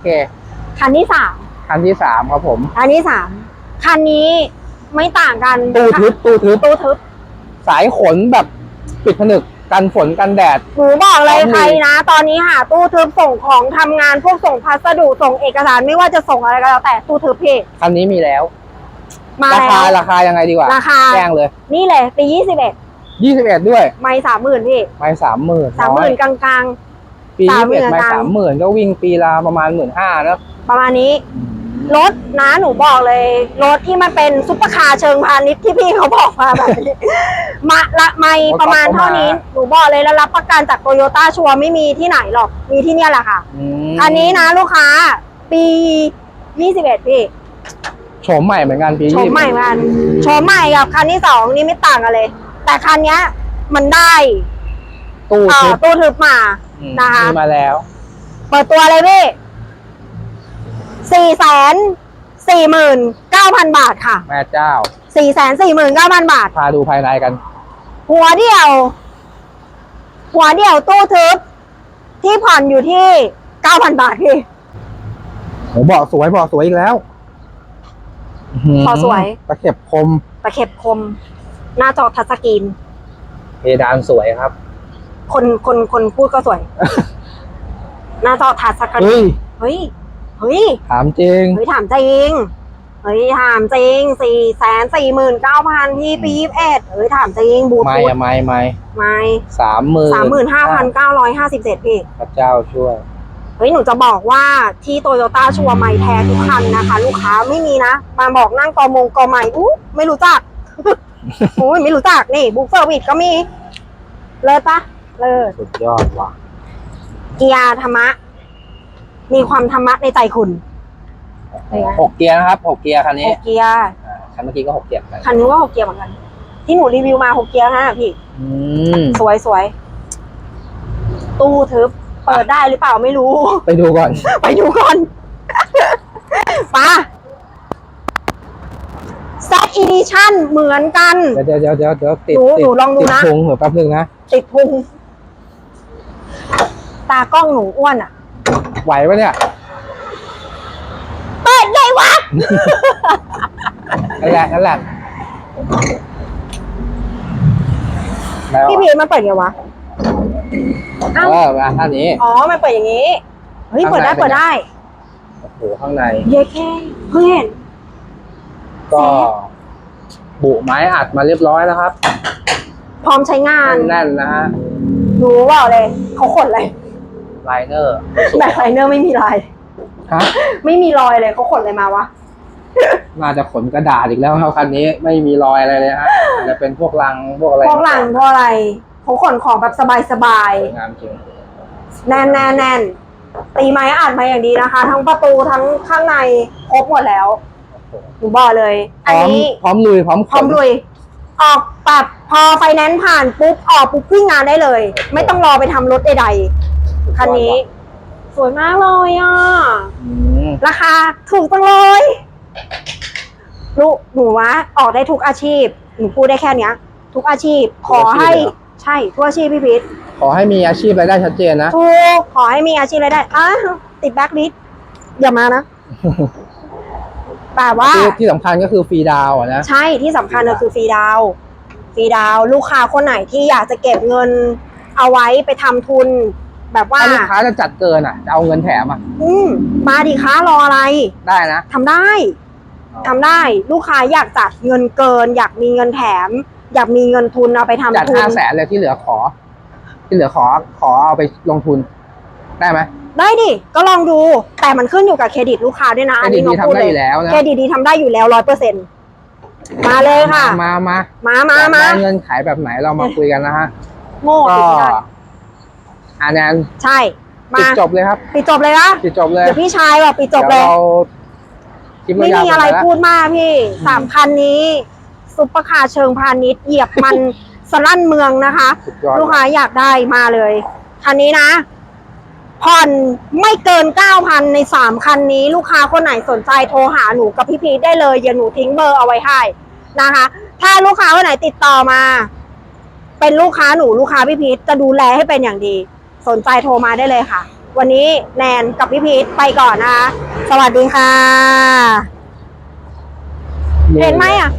โอเคคันที่สามคันที่สามครับผม คันที่สามคันนี้ไม่ต่างกันตู้ทึบตู้ทึบตู้ทึบสายขนแบบปิดผนึกกันฝนกันแดดหนูบอกเลยพร้อมลุยใครนะ ตอนนี้หาตู้ทึบส่งของทำงานพวกส่งพัสดุส่งเอกสารไม่ว่าจะส่งอะไรก็แล้วแต่ตู้ทึบพี่คันนี้มีแล้ว มาราแล้คาว ราคายังไงดีกว่าราคา แจ้งเลยนี่เลยปียี่สิบเอ็ดยี่สิบเอ็ดด้วย ไม่สามหมื่นพี่ไม่สามหมื่นสามหมื่นกลาง ปีสายี่มหมื่สิบเอ็ดนไม่กลางสามหมื่นก็วิ่งปีละประมาณหมื่นห้านะๆประมาณนี้ รถนะหนูบอกเลย รถที่มันเป็นซุปเปอร์คาร์เชิงพาณิชย์ที่พี่เขาบอกมาแบบนี้มาละไม่ประมาณเท่านี้หนูบอกเลยแล้วรับประกันจากโตโยต้าชัวร์ไม่มีที่ไหนหรอกมีที่เนี่ยแหละค่ะอืมอันนี้นะลูกค้า ปี21พี่โฉมใหม่เหมือนกันปีโฉยี่มสิบใหม่กันโฉมใหม่กับคันที่สองนี่ไม่ต่างกันเลย แต่คันเนี้ยมันได้ตู้เอ่ทึอบตู้ทึบมา อืมนะคะ มีมาแล้ว เปิดตัวเลยพี่สี่แสนสี่หมื่นเก้าพันบาทค่ะแม่เจ้า สี่แสนสี่หมื่นเก้าพันบาท พาดูภายในกัน หัวเดียว หัวเดียวตู้ทึบที่ผ่อนอยู่ที่เก้าพันบาทพี่ โหบอกสวยบอกสวยอีกแล้วหืบอกสวย ตะเข็บคมตะเข็บคม หน้าจอทัชสกรีนเพดานสวยครับ คนคนคนพูดก็สวย หน้าจอทัชสกรีเฮ้ยนเฮ้ย เฮ้ย ถามจริง เฮ้ยถามจริง เฮ้ยถามจริงสี่แสนสี่หมื่นเก้าพันที่ปียี่สิบเอ็ดเฮ้ยถามจริงบูไม่ทูธอะไม่ไม่ไม่สามหมื่นสามหมื่นห้าพันเก้าร้อยห้าสิบเจ็ดพี่ พระเจ้าช่วย เฮ้ยหนูจะบอกว่าที่โตโยต้าชัวร์ไม่แท้ทุกคันนะคะ ลูกค้าไม่มีนะ มาบอกนั่งกอมงกอใหม่อู้ไม่รู้จักโอ้ยไม่รู้จักนี่บุ๊กเซอร์วิสก็มี เลยปะ เลยสุดยอดว่ะเกียร์ธรรมะ มีความธรรมะในใจคุณเป็นไงหกเกียร์นะครับหกเกียร์คันหนี้กเกียร์อ่าคันเมื่อกี้ก็หกเกียร์เหมือนกันคันนี้ก็หกเกียร์เหมือนกัน ที่หนูรีวิวมาหกเกียร์นะพี่ อืมสวยสวยตู้ทึบ เปิดได้หรือเปล่าไม่รู้ ไปดูก่อน ไปดูก่อน ไป้าแซดอีดิชั่นเหมือนกัน เดี๋ยวเดี๋ยวเดี๋ยวเดี๋ยวติดหนูติหนูลองดูตินะ พุงเหมือนแป๊บนึงนะ ติดพุง ตากล้องหนูอ้วนอะ ไหวปะเนี่ยเปิดได้วะ นั่นแหละนั่นแหละแล้วพี่พีชมันเปิดไงวะ เอเอ้าอมาท่านี้ อ๋อ มันเปิดอย่างนี้ เฮ้ย เปิดได้ข้างในเปิดได้ โอ้โห ข้างใน เย้แค่เพิ่งเห็นก็บุไม้อัดมาเรียบร้อยแล้วครับ พร้อมใช้งาน แน่นๆนะฮะ หนูว่าเลย เขาขนเลย ไลเนอร์แบ็คไลเนอร์ไม่มีลาย ฮะไม่มีรอยเลยเขาขนอะไรมาวะ น่าจะขนกระดาษอีกแล้วครับคันนี้ไม่มีรอยอะไรเลยฮะอาจจะเป็นพวกลังพวกอะไรพวกหลังพวกอะไรเขาขนของแบบสบายสวยงามจริงๆแน่นแน่นแน่นตีไม้อัดมาอย่างดีนะคะ ทั้งประตูทั้งข้างในครบหมดแล้วหนูบอกเลย พอันร้อมนี้ พร้อมลุยพร้อมขนพร้อมลุยออกปรับพอไฟแนนซ์ผ่านปุ๊บออกปุ๊บวิ่งงานได้เลย ไม่ต้องรอไปทำรถใด ๆคันนี้สวยมากเลยอะ อืมราคาถูกจังเลยลูกหนูว่าออกได้ทุกอาชีพ หนูพูดได้แค่เนี้ย ทุกอาชีพ ขอให้ ใช่ทุกอาชีพพี่พิษขอให้มีอาชีพรายได้ชัดเจนนะ ถูกขอให้มีอาชีพรายได้อ้าวติดแบ็คลิสอย่ามานะ แต่ว่า ที่ที่สำคัญก็คือฟรีดาวน์อะนะ ใช่ที่สำคัญก็คือฟรีดาวน์ฟรีดาวน์ลูกค้าคนไหนที่อยากจะเก็บเงินเอาไว้ไปทำทุน แบบว่าถ้าลูกค้าจะจัดเกินอะจะเอาเงินแถมอะอืมมาดิค้ารออะไรได้นะทำได้ทำได้ลูกค้าอยากจัดเงินเกิน อยากมีเงินแถม อยากมีเงินทุนเอาไปทำจัดทุนห้าแสนเลยที่เหลือขอ ที่เหลือขอขอเอาไปลงทุน ได้ไหม ได้ดิก็ลองดู แต่มันขึ้นอยู่กับเครดิตลูกค้าด้วยนะอันนี้เครดิตดีน้องพูดทำได้เลอยยู่แล้วนะ เครดิตดีทำได้อยู่แล้วร้อยเปอร์เซ็นต์มาเลยค่ะ มามามามาอยกมาได้เงินขายแบบไหนเรามาคุยกันนะฮะ โง่ก็ ติดกัน อันนั้นใช่มาปิดจบเลยครับปิดจบเลยนะปิดจบเลยเดี๋ยวพี่ชายบอกปิดจบเลยดี๋วเราคลิปไม่ยาวมีๆอะไรปแล้วพูดมากพี่สามคันนี้ ซุปเปอร์คาร์เชิงพาณิชย์เหยียบมันสลั่นเมืองนะคะสุดยอดลูกค้าอยากได้มาเลย คันนี้นะ ผ่อนไม่เกินเก้าพันในสามคันนี้ ลูกค้าคนไหนสนใจโทรหาหนูกับพี่พีทได้เลยเดี๋ยวหนูทิ้งเบอร์เอาไว้ให้นะคะ ถ้าลูกค้าคนไหนติดต่อมา เป็นลูกค้าหนูลูกค้าพี่พีทจะดูแลให้เป็นอย่างดี สนใจโทรมาได้เลยค่ะ วันนี้แนนกับพี่พีทไปก่อนนะคะ สวัสดีค่ะ เห็นไหมอะ